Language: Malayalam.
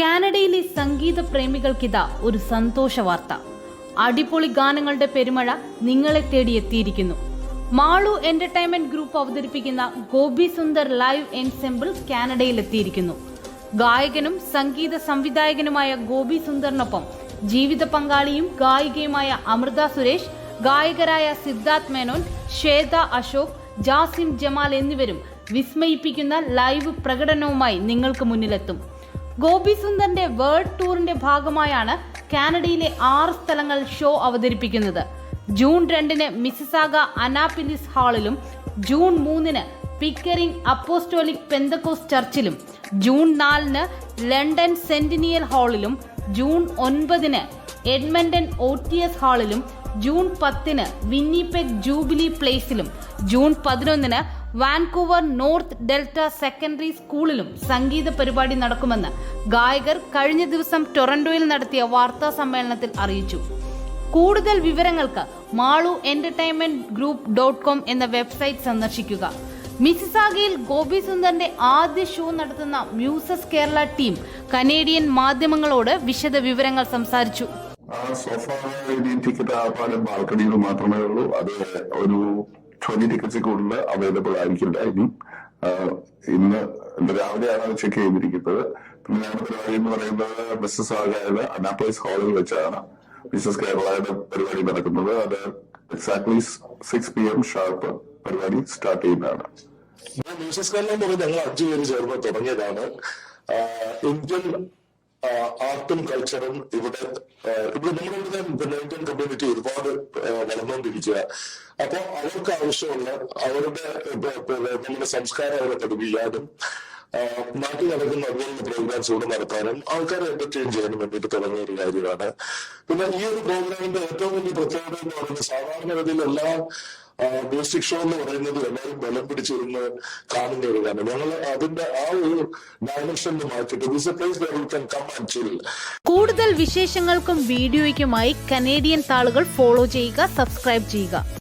കാനഡയിലെ സംഗീത പ്രേമികൾക്കിതാ ഒരു സന്തോഷ വാർത്ത. അടിപൊളി ഗാനങ്ങളുടെ പെരുമഴ നിങ്ങളെ തേടി എത്തിയിരിക്കുന്നു. മാളു എന്റർടൈൻമെന്റ് ഗ്രൂപ്പ് അവതരിപ്പിക്കുന്ന ഗോപി സുന്ദർ ലൈവ് എൻസെമ്പിൾ കാനഡയിൽ എത്തിയിരിക്കുന്നു. ഗായകനും സംഗീത സംവിധായകനുമായ ഗോപി സുന്ദറിനൊപ്പം ജീവിത പങ്കാളിയും ഗായികയുമായ അമൃത സുരേഷ് ഗായകരായ സിദ്ധാർത്ഥ് മേനോൻ ശ്വേത അശോക് ജാസിം ജമാൽ എന്നിവരും വിസ്മയിപ്പിക്കുന്ന ലൈവ് പ്രകടനവുമായി നിങ്ങൾക്ക് മുന്നിലെത്തും. ഗോപി സുന്ദറിന്റെ വേൾഡ് ടൂറിന്റെ ഭാഗമായാണ് കാനഡയിലെ ആറ് സ്ഥലങ്ങൾ ഷോ അവതരിപ്പിക്കുന്നത്. ജൂൺ രണ്ടിന് മിസിസാഗ അനാപിലിസ് ഹാളിലും ജൂൺ മൂന്നിന് പിക്കറിംഗ് അപ്പോസ്റ്റോലിക് പെന്തക്കോസ് ചർച്ചിലും ജൂൺ നാലിന് ലണ്ടൻ സെന്റിനിയൽ ഹാളിലും ജൂൺ ഒൻപതിന് എഡ്മണ്ടൻ ഒ ടി എസ് ഹാളിലും ജൂൺ പത്തിന് വിന്നിപെക് ജൂബിലി പ്ലേസിലും ജൂൺ പതിനൊന്നിന് വാൻകൂവർ നോർത്ത് ഡെൽറ്റ സെക്കൻഡറി സ്കൂളിലും സംഗീത പരിപാടി നടക്കുമെന്ന് ഗായകർ കഴിഞ്ഞ ദിവസം ടൊറന്റോയിൽ നടത്തിയ വാർത്താ സമ്മേളനത്തിൽ അറിയിച്ചു. കൂടുതൽ വിവരങ്ങൾക്ക് Malu entertainment group dot com എന്ന വെബ്സൈറ്റ് സന്ദർശിക്കുക. മിസിസാഗയിൽ ഗോപി സുന്ദറിന്റെ ആദ്യ ഷോ നടത്തുന്ന മ്യൂസസ് കേരള ടീം കനേഡിയൻ മാധ്യമങ്ങളോട് വിശദ വിവരങ്ങൾ സംസാരിച്ചു. സോഫ ടിക്കറ്റ് ബാൽക്കണിയിൽ മാത്രമേ ഉള്ളൂ. അത് ഒരു ട്വന്റി ടിക്കറ്റ്സ് കൂടുതൽ അവൈലബിൾ ആയിരിക്കില്ല ഇനി ഇന്ന് രാവിലെയാണ് ചെക്ക് ചെയ്തിരിക്കുന്നത്. പിന്നെ ഞങ്ങളുടെ പരിപാടി എന്ന് പറയുന്നത് മിസ്സസ് ആകായത് അനാപ്പോയിസ് ഹാളിൽ വെച്ചാണ്. മിസ്സസ് കേരളയുടെ പരിപാടി നടക്കുന്നത്. അത് exactly six P M sharp പരിപാടി സ്റ്റാർട്ട് ചെയ്യുന്നതാണ്. ഞാൻ മ്യൂസിക് കേരളം ഞങ്ങൾ അഞ്ചു പേര് ചേർന്ന് തുടങ്ങിയതാണ്. ഇന്ത്യൻ ആർട്ടും കൾച്ചറും ഇവിടെ ഇവിടെ നമ്മുടെ ഇവിടുത്തെ പിന്നെ ഇന്ത്യൻ കമ്മ്യൂണിറ്റി ഒരുപാട് വളർന്നുകൊണ്ടിരിക്കുക. അപ്പൊ അവർക്ക് ആവശ്യമുള്ള അവരുടെ നമ്മുടെ സംസ്കാരം അവരെ പഠിപ്പിക്കാനും നാട്ടിൽ നടക്കുന്ന അതുപോലുള്ള പ്രോഗ്രാംസ് ഇവിടെ നടത്താനും ആൾക്കാരെ എന്റർടൈൻ ചെയ്യാനും വേണ്ടിയിട്ട് തുടങ്ങിയ ഒരു കാര്യമാണ്. പിന്നെ ഈ ഒരു പ്രോഗ്രാമിന്റെ ഏറ്റവും വലിയ പ്രത്യേകത എന്ന് പറയുന്നത് സാധാരണഗതിയിൽ എല്ലാ മ്യൂസിക് ഷോ എന്ന് പറയുന്നത് എല്ലാവരും ബലം പിടിച്ചിരുന്ന് കാണുന്ന ഒരു കാര്യം ഞങ്ങൾ അതിന്റെ ആ ഒരു ഡയമെൻഷൻ ചിൽ കൂടുതൽ വിശേഷങ്ങൾക്കും വീഡിയോയ്ക്കുമായി കനേഡിയൻ താളുകൾ ഫോളോ ചെയ്യുക സബ്സ്ക്രൈബ് ചെയ്യുക.